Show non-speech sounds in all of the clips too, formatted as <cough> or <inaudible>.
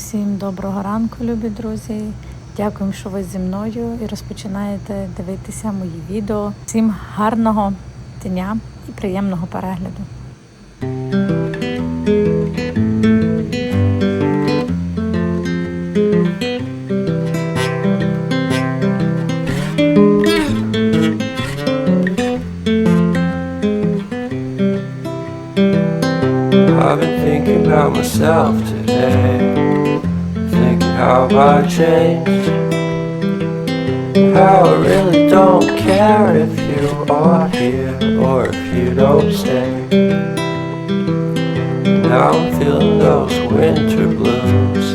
Усім доброго ранку, любі друзі. Дякую, що ви зі мною і розпочинаєте дивитися мої відео. Всім гарного дня і приємного перегляду. I've been thinking about myself how I changed. How I really don't care if you are here or if you don't stay. Now I'm feeling those winter blues.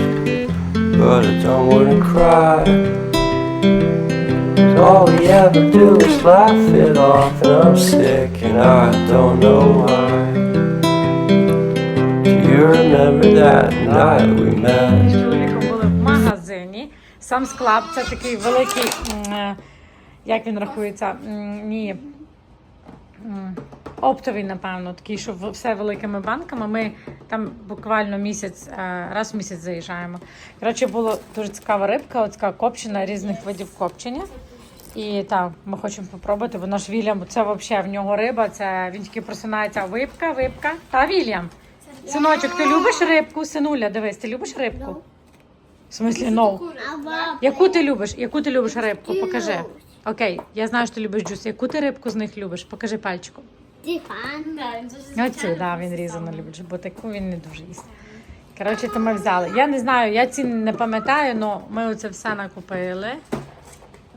But I don't wanna cry. all we ever do is laugh it off, and I'm sick and I don't know why. Do you remember that night we met? Сам склад це такий великий, е, як він рахується, ні. Оптовий, напевно, такий, що все великими банками. Ми там буквально місяць, е, раз в місяць заїжджаємо. Коротше, була дуже цікава рибка, от така копчена різних видів копчення. І так, ми хочемо попробувати, бо наш Вільям, це взагалі в нього риба, це він тільки просинається. Випка, випка. Та Вільям. Синочок, ти любиш рибку? Синуля, дивись, ти любиш рибку? В смислі, no. Яку ти любиш? Яку ти любиш рибку? Покажи. Окей, я знаю, що ти любиш джус. Яку ти рибку з них любиш? Покажи пальчиком. Діфан. Оцю, да, він різано любить, бо таку він не дуже їсть. Коротше, то ми взяли. Я не знаю, я ціни не пам'ятаю, але ми оце все накупили.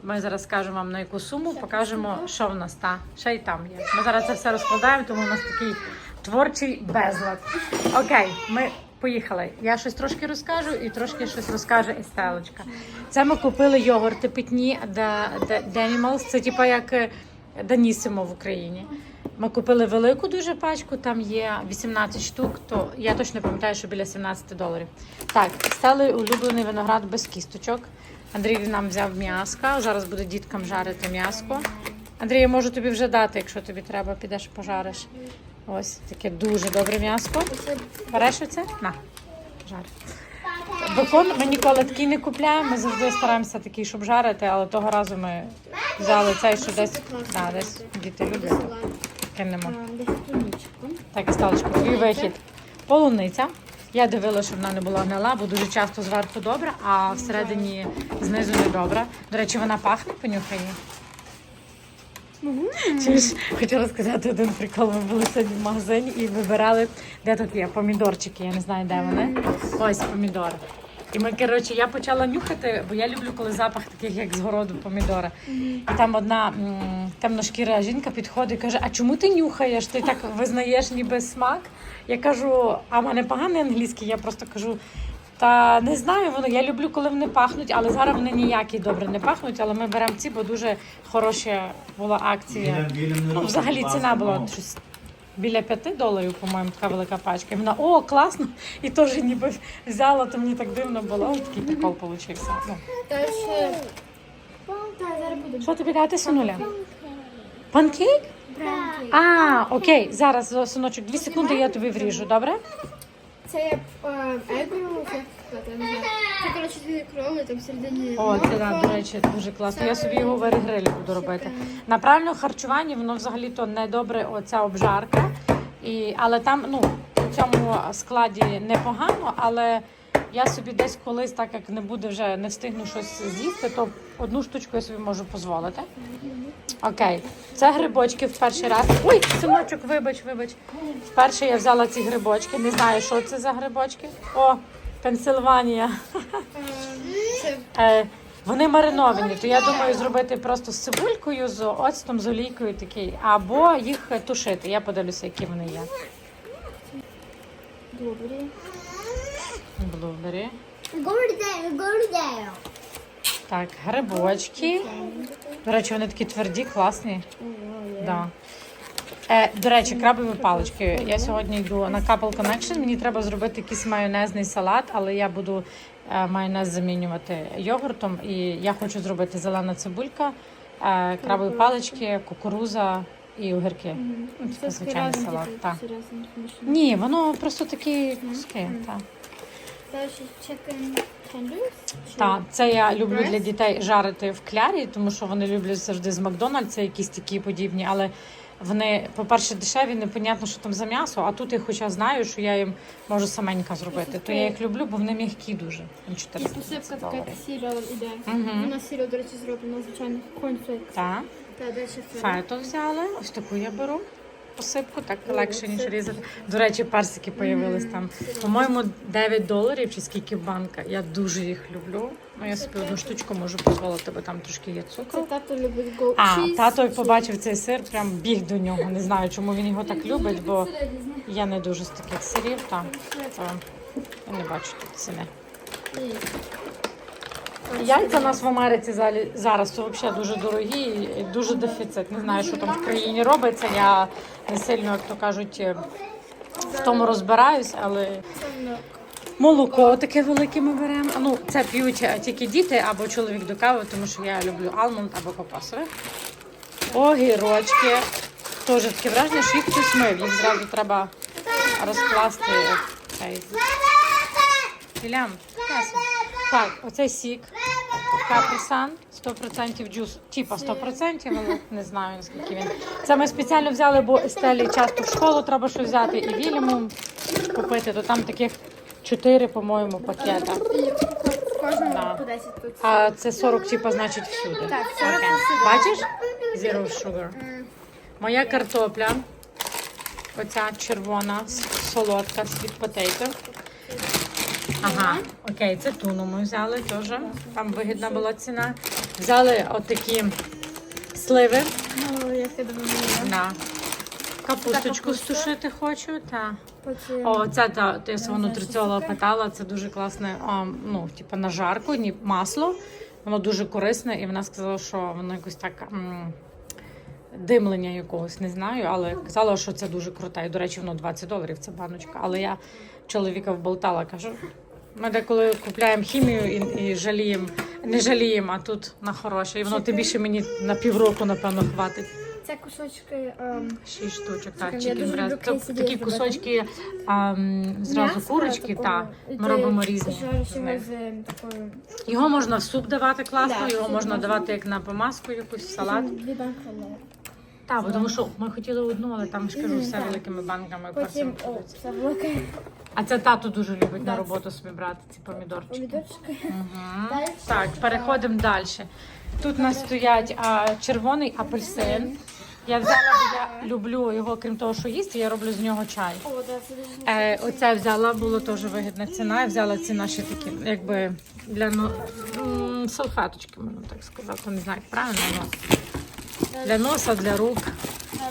Ми зараз скажемо вам на яку суму, покажемо, що в нас та. Ще й там є. Ми зараз це все розкладаємо, тому у нас такий творчий безлад. Окей, ми поїхали. Я щось трошки розкажу і трошки щось розкаже Естелочка. Це ми купили йогурти питні Денімалс. Це типа як е, Данісимо в Україні. Ми купили велику дуже пачку, там є 18 штук, то я точно пам'ятаю, що біля 17 доларів. Так, стали улюблений виноград без кісточок. Андрій нам взяв м'яска. Зараз буде діткам жарити м'яско. Андрій, я можу тобі вже дати, якщо тобі треба, підеш пожариш. Ось таке дуже добре м'яско. Береш оце? На, жар. Бекон ми ніколи такий не купляємо. Ми завжди стараємося такий, щоб жарити, але того разу ми взяли цей, що десь, да, десь діти люблять. Кинемо. Так, і сталочку, твій вихід. Полуниця. Я дивилася, що вона не була гнила, бо дуже часто зверху добре, а всередині знизу не добре. До речі, вона пахне понюхає. Чуєш, хотіла сказати один прикол. Ми були сьогодні в магазині і вибирали, де тут є помідорчики. Я не знаю, де вони. Ось помідори. І ми, коротше, я почала нюхати, бо я люблю, коли запах таких, як з городу помідора. І там одна м, темношкіра жінка підходить і каже: А чому ти нюхаєш? Ти так визнаєш ніби смак? Я кажу, а в мене поганий англійський, я просто кажу. Та не знаю, воно я люблю, коли вони пахнуть, але зараз вони ніякі добре не пахнуть. Але ми беремо ці, бо дуже хороша була акція. Ну, взагалі ціна була щось біля 5 доларів, по-моєму, така велика пачка. І вона о, класно! <laughs> І теж ніби взяла, то мені так дивно було. Ось такий прикол получився. Ну. Що тобі дати, синуля? Панкейк? А, окей, зараз, синочок, дві секунди, я тобі вріжу, добре? Це як не знаю. Це, коротше, дві крови, там всередині... О, це да, до речі, дуже класно. Я собі його в аерогрилі буду робити. На правильному харчуванні воно взагалі то не добре, оця обжарка. І, але там, ну, у цьому складі непогано, але я собі десь колись, так як не буде вже не встигну щось з'їсти, то одну штучку я собі можу дозволити. Окей, це грибочки в перший раз. Ой, синочок, вибач, вибач. Вперше я взяла ці грибочки. Не знаю, що це за грибочки. О, Пенсильванія. Е, вони мариновані, то я думаю зробити просто з цибулькою, з оцтом, з олійкою такий, або їх тушити. Я подивлюся, які вони є. добрі. Блубері. Гордею, гордею. Так, грибочки. До речі, вони такі тверді, класні. Да. Е, до речі, крабові палички. Я сьогодні йду на Couple Connection. Мені треба зробити якийсь майонезний салат, але я буду е, майонез замінювати йогуртом. І я хочу зробити зелена цибулька, е, крабові палички, кукуруза і огірки. Це звичайний салат. Так. Ні, воно просто такі куски. Так. Так, це я люблю для дітей жарити в клярі, тому що вони люблять завжди з Макдональдса якісь такі подібні, але вони, по-перше, дешеві, непонятно, що там за м'ясо, а тут я хоча знаю, що я їм можу саменька зробити. То я їх люблю, бо вони м'які дуже. На І посипка така сіріал іде. Вона сіріал, до речі, зроблена звичайно cornflakes. Так. Та далі фета. Фето взяли, ось таку я беру. Посипку, так легше, ніж різати. До речі, персики появились там. По-моєму, 9 доларів чи скільки банка. Я дуже їх люблю. Ну, я собі одну штучку можу дозволити, бо там трошки є Це тато любить goat А, тато побачив цей сир, прям біг до нього. Не знаю, чому він його так любить, бо я не дуже з таких сирів. Там, то я не бачу тут ціни. Яйця у нас в Америці залі- зараз взагалі дуже дорогі і дуже дефіцит. Не знаю, що там в країні робиться. Я не сильно, як то кажуть, в тому розбираюсь, але молоко таке велике ми беремо. Ну, це п'ють е, тільки діти або чоловік до кави, тому що я люблю алмонд або кокосове. Огірочки. Теж таке враження, що їх хтось мив. Їх зразу треба розкласти. Цей. Ясно. Так, оцей сік. Каприсан, 100% джус. Типа 100%, але не знаю наскільки він. Це ми спеціально взяли, бо Естелі часто в школу треба щось взяти і Вільяму купити, то там таких 4, по-моєму, пакета. Да. по 10 тут. А це 40, типа, значить всюди. Так, 40 Окей. всюди. Бачиш? Zero sugar. Моя картопля. Оця червона, солодка, potato. Ага, окей, це туну ми взяли теж. Там вигідна була ціна. Взяли отакі сливи. Ну, як? На. Капусточку капуста. стушити хочу. Та. Потім О, це та, ти свого нутриціолога питала, це дуже класне, а, ну, типу, на жарку, ні, масло. Воно дуже корисне, і вона сказала, що воно якось так м, димлення якогось не знаю, але казала, що це дуже круте. І, до речі, воно 20 доларів, це баночка. Але я чоловіка вболтала, кажу. Ми деколи купляємо хімію і, і жаліємо, не жаліємо, а тут на хороше. І воно тим більше мені на півроку, напевно, хватить. це кусочки ем, Шість штучок, так, люблю Це такі кусочки а, м, зразу курочки, так. Ми ти робимо різні. з його ем, такою Його можна в суп давати класно, Да, його можна можна. давати як на помазку, якусь в салат. Так, бо тому що ми хотіли одну, але там ж кажу, все великими банками. Потім, о, це велике А це тато дуже любить на роботу собі брати ці помідорчики. помідорчики. Мгм. Так, переходимо далі. Тут у нас стоять а, червоний апельсин. Я взяла, бо я люблю його, крім того, що їсти, я роблю з нього чай. О, да, це дуже Е, оце взяла, було теж вигідна ціна. Я взяла ці наші такі, якби для ну, м, салфеточки, можна так сказати. Не знаю, як правильно, але для носа, для рук.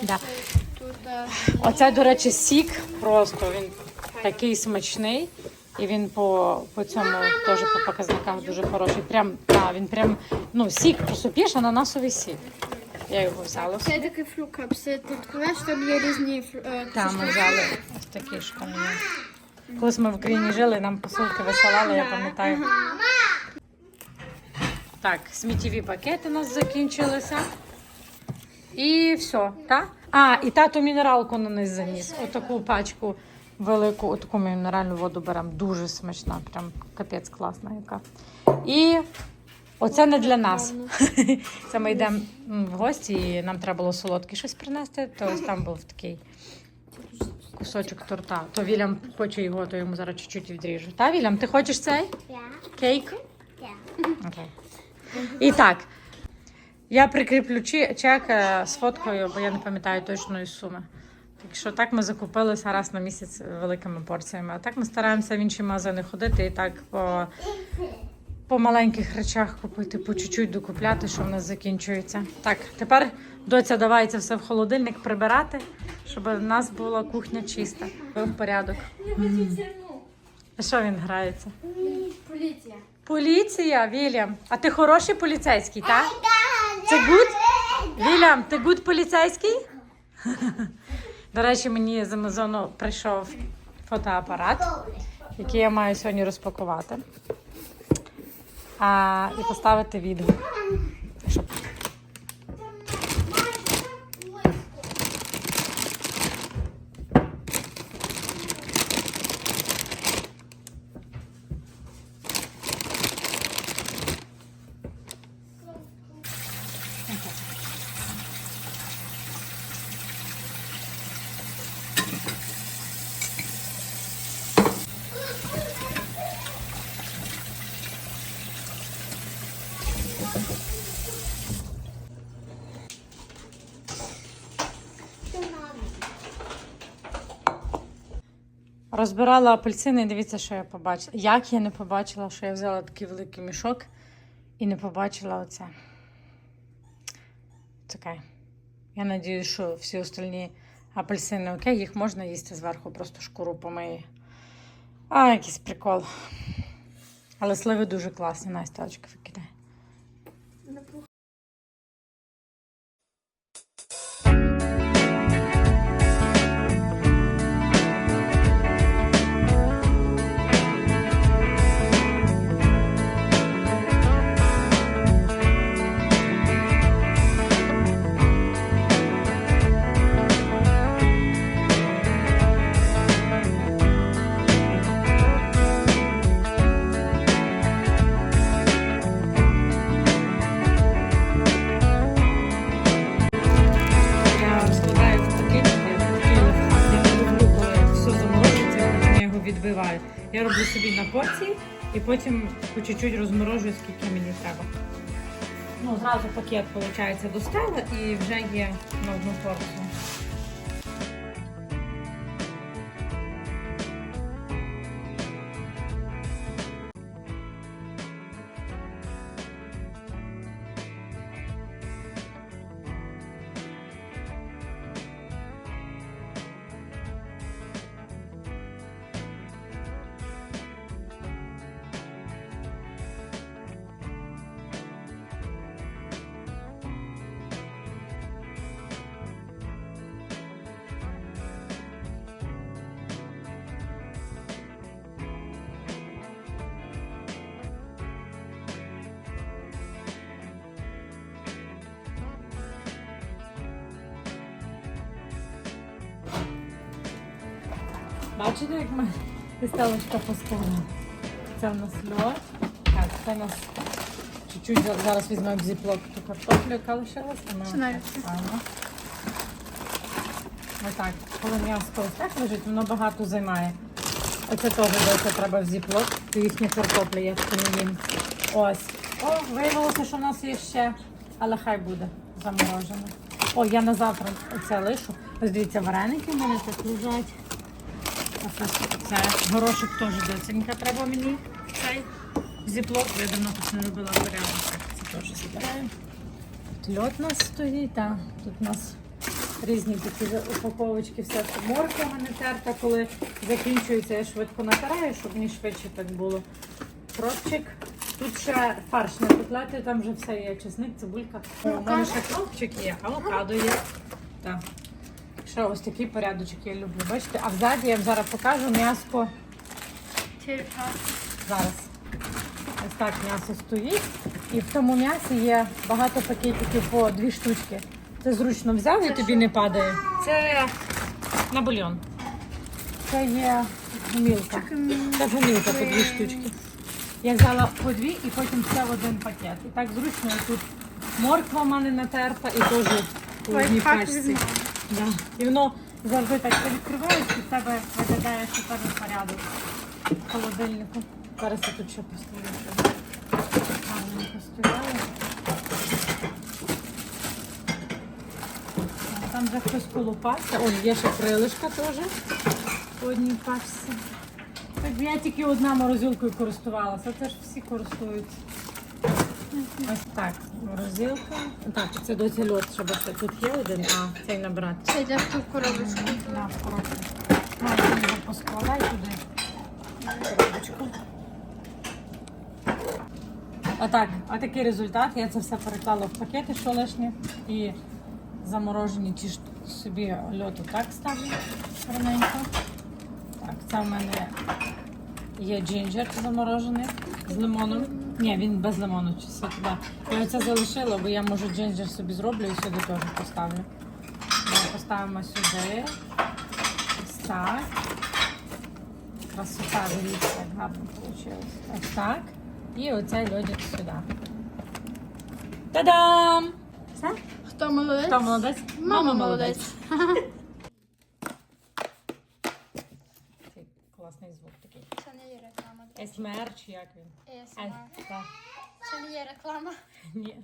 Да. Оце, до речі, сік просто він такий смачний. І він по, по цьому теж по показниках дуже хороший. Прям, та, він прям, ну, сік, просто п'єш ананасовий сік. Я його взяла. це такий фрукап. Це тут знаєш, там є різні фру- е, Там ми взяли ось такі школи. Колись ми в Україні жили, нам посилки висилали, я пам'ятаю. Так, сміттєві пакети у нас закінчилися. І все, так? А, і тато мінералку на них заніс. Отаку пачку велику, отаку ми мінеральну воду беремо. Дуже смачна, прям капець класна яка. І оце не для нас. <laughs> Це ми йдемо в гості, і нам треба було солодке щось принести, то ось там був такий кусочок торта. То Вільям хоче його, то йому зараз чуть-чуть відріжу. Та, Вільям, ти хочеш цей? Кейк? Окей. І так. Я прикріплю чек е, з фоткою, бо я не пам'ятаю точної суми. Так що так ми закупилися раз на місяць великими порціями. А так ми стараємося в інші магазини ходити і так по, по маленьких речах купити, по чуть-чуть докупляти, що в нас закінчується. Так, тепер доця давай це все в холодильник прибирати, щоб у нас була кухня чиста. В порядок. А що він грається? Поліція. Поліція, Вільям. А ти хороший поліцейський, так? Це гуд? Вільям, ти гуд поліцейський? <laughs> До речі, мені з Амазону прийшов фотоапарат, який я маю сьогодні розпакувати а, і поставити відео. Розбирала апельсини і дивіться, що я побачила. Як я не побачила, що я взяла такий великий мішок і не побачила оце. Чекай. Я сподіваюся, що всі остальні апельсини окей, їх можна їсти зверху, просто шкуру помиє. А, якийсь прикол. Але сливи дуже класні, Настя очка викидає напруг. Порції і потім по чуть-чуть розморожую, скільки мені треба. Ну, зразу пакет, виходить, достала і вже є на одну порцію. Бачите, як ми стелочка поставила? Це в нас льод. Так, це в нас чуть-чуть зараз візьмемо зіплок ту картоплю, яка лишилась. ми Це навіть. Отак, коли м'ясо так лежить, воно багато займає. Оце теж десь треба в зіплок. Це їхня картопля, я таку не їм. Ось. О, виявилося, що в нас є ще, але хай буде заморожено. О, я на завтра оце лишу. Ось дивіться, вареники в мене тут лежать. Це, горошок теж доцінька треба мені. Цей зіплок, я давно тут не робила порядок. Це теж збираю. Тут льод у нас стоїть, та. тут у нас різні такі упаковочки, це морква мене терта, коли закінчується, я швидко натираю, щоб мені швидше так було. Кропчик. Тут ще фарш на котлети, там вже все є. Чесник, цибулька. У мене ще кропчик є, авокадо є. Так. Ще ось такий порядочок я люблю. Бачите, а взаді я вам зараз покажу м'яско. Зараз. Ось так м'ясо стоїть. І в тому м'ясі є багато пакетиків по дві штучки. Це зручно взяв і тобі не падає. Це на бульйон. Це є гумілка. Це гумілка по дві штучки. Я взяла по дві і потім все в один пакет. І так зручно і тут морква в мене натерта і теж у одній пачці. Да. І воно завжди так ти відкриваєш і в тебе виглядає, в порядок в холодильнику. Зараз я тут ще поставлю. щоб Гарненько стояли. Там вже хтось колупався. О, є ще крилишка теж по одній пачці. Так я тільки одна морозилкою користувалася, це ж всі користуються. Ось так, морозилка. Так, це доця льод, щоб ще тут є один, а цей набрати. Це йде в ту коробочку. На коробку. Ну, я його поскладай туди. Коробочку. Отак, отакий результат. Я це все переклала в пакети, що лишнє. І заморожені ті ж собі льоту так ставлю раненько. Так, це в мене є джинджер заморожений з лимоном. Ні, він без лимону чи все туди. Я оце залишила, бо я може джинджер собі зроблю і сюди теж поставлю. Ми поставимо сюди. Ось так. Красота, дивіться, як гарно вийшло. Ось так. І оцей льодик сюди. Та-дам! Все? Хто молодець? Хто молодець? Мама молодець. <laughs> Цей класний звук такий. Це не є реклама. СМР чи як він? ASMR. Е, так. Це не є реклама. Ні.